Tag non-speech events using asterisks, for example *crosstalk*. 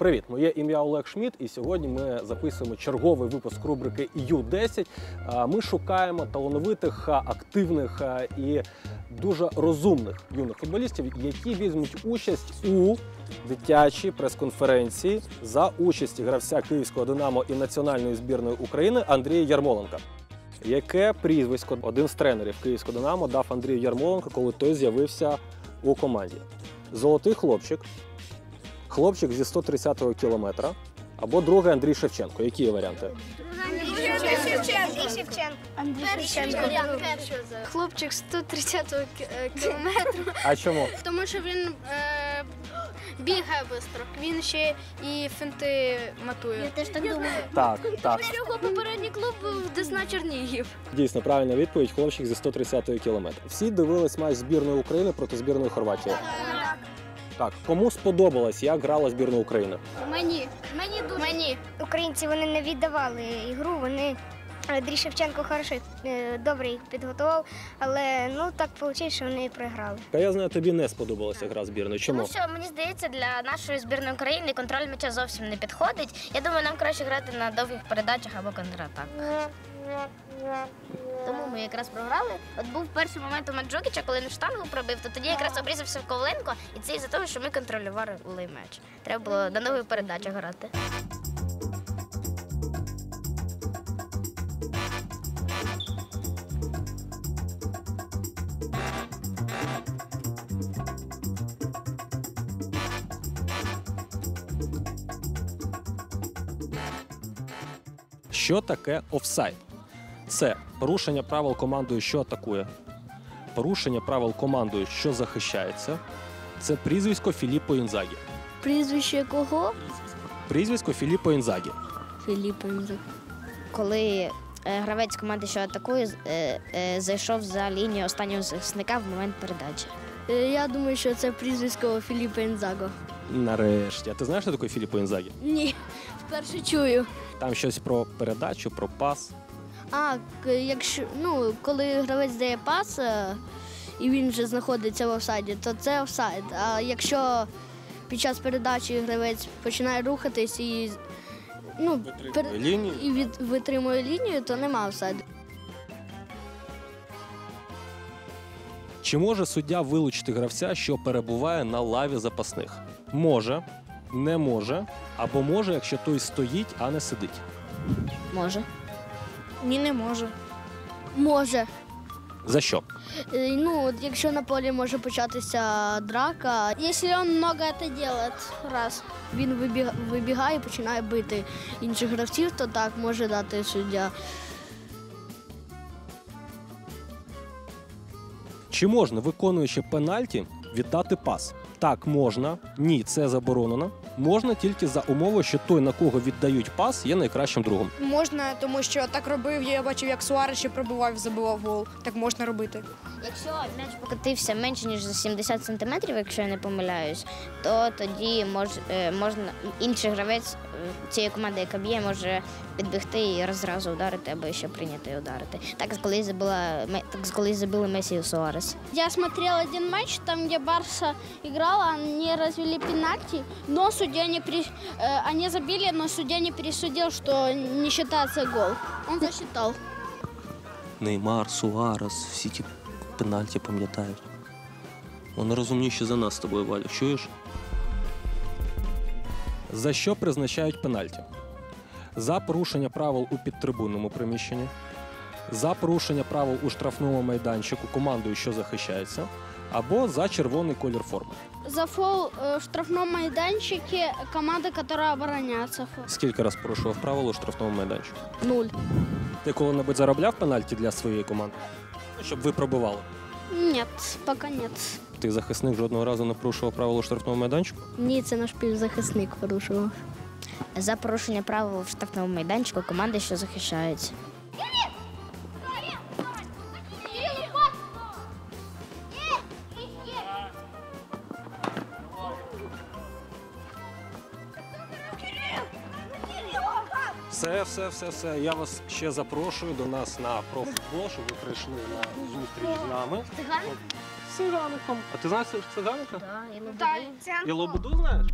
Привіт, моє ім'я Олег Шмідт, і сьогодні ми записуємо черговий випуск рубрики Ю-10. Ми шукаємо талановитих, активних і дуже розумних юних футболістів, які візьмуть участь у дитячій прес-конференції за участі гравця Київського Динамо і національної збірної України Андрія Ярмоленка. Яке прізвисько один з тренерів Київського Динамо дав Андрію Ярмоленко, коли той з'явився у команді? Золотий хлопчик, хлопчик зі 130-го кілометра або другий Андрій Шевченко. Які є варіанти? Шевченко. Андрій Шевченко. Хлопчик 130 кілометру. *laughs* А чому? Тому що він е, бігає швидко. Він ще і фінти матує. Я теж так думаю. Так, так. Його попередній клуб був Десна Чернігів. Дійсно, правильна відповідь. Хлопчик зі 130-го кілометра. Всі дивились матч збірної України проти збірної Хорватії. Так, кому сподобалось, як грала збірна України? Мені. Мені дуже. Мені. Українці вони не віддавали ігру. Вони Андрій Шевченко хорошо е, добре їх підготував, але ну так вийшло, що вони програли. Та я знаю, тобі не сподобалася гра збірної. Чому? Тому що мені здається, для нашої збірної України контроль м'яча зовсім не підходить. Я думаю, нам краще грати на довгих передачах або контратаках. Тому ми якраз програли. От був перший момент у Маджокіча, коли він штангу пробив, то тоді якраз обрізався Коваленко, і це із-за того, що ми контролювали м'яч. Треба було на нових передачах грати. Що таке офсайд? Це порушення правил командою, що атакує, порушення правил командою, що захищається. Це прізвисько Філіппо Інзагі. Прізвище кого? Прізвисько Філіппо Інзагі. Філіппо. Коли е, гравець команди, що атакує, е, е, зайшов за лінію останнього захисника в момент передачі. Е, Я думаю, що це прізвисько Філіппа Інзаго. Нарешті. А ти знаєш, що таке Філіппо Інзагі? Ні, вперше чую. Там щось про передачу, про пас. А, якщо ну, коли гравець дає пас е, і він вже знаходиться в офсайді, то це офсайд. А якщо під час передачі гравець починає рухатись і ну, пер- лінію. і від, витримує лінію, то нема офсайду. Чи може суддя вилучити гравця, що перебуває на лаві запасних? Може, не може, або може, якщо той стоїть, а не сидить. Може. Ні, не може. Може. За що? Е, Ну, якщо на полі може початися драка, якщо він много це робить, раз він вибіг- вибігає і починає бити інших гравців, то так може дати суддя. Чи можна, виконуючи пенальті, віддати пас? Так, можна. Ні, це заборонено. Можна тільки за умови, що той, на кого віддають пас, є найкращим другом. Можна, тому що так робив. Я бачив, як Суарес ще пробував, забивав гол. Так можна робити. Якщо м'яч покотився менше ніж за 70 сантиметрів, якщо я не помиляюсь, то тоді мож, е, можна інший гравець е, цієї команди, яка б'є, може підбігти і зразу ударити або ще прийняти і ударити. Так колись забила так колись забили Месі і Суарес. Я смотрел один матч, там, где Барса играла, они развели пенальти, но судья не при... э, они забили, но судья не пересудил, что не считается гол. Он засчитал. Неймар, Суарес, всі ті пенальті пам'ятають. Вони розумніші за нас з тобою, Валя. Чуєш? За що призначають пенальті? За порушення правил у підтрибунному приміщенні, за порушення правил у штрафному майданчику командою, що захищається, або за червоний колір форми. За фол э, в штрафном майданчике команда, которая обороняется. Скільки раз порушував правила у штрафному майданчику? Нуль. Ти коли-небудь заробляв пенальті для своєї команди? Ну, Щоб ви пробивали. Нет, пока нет. Ти захисник жодного разу не порушував правила у штрафному майданчику? Ні, це наш півзахисник порушував. За порушення правил в штрафному майданчику команди, що захищаються. Все, все, все, все. Я вас ще запрошую до нас на профутбол, щоб ви прийшли на зустріч з нами. З цигаником. А ти знаєш циганика? Да, і І Лободу знаєш?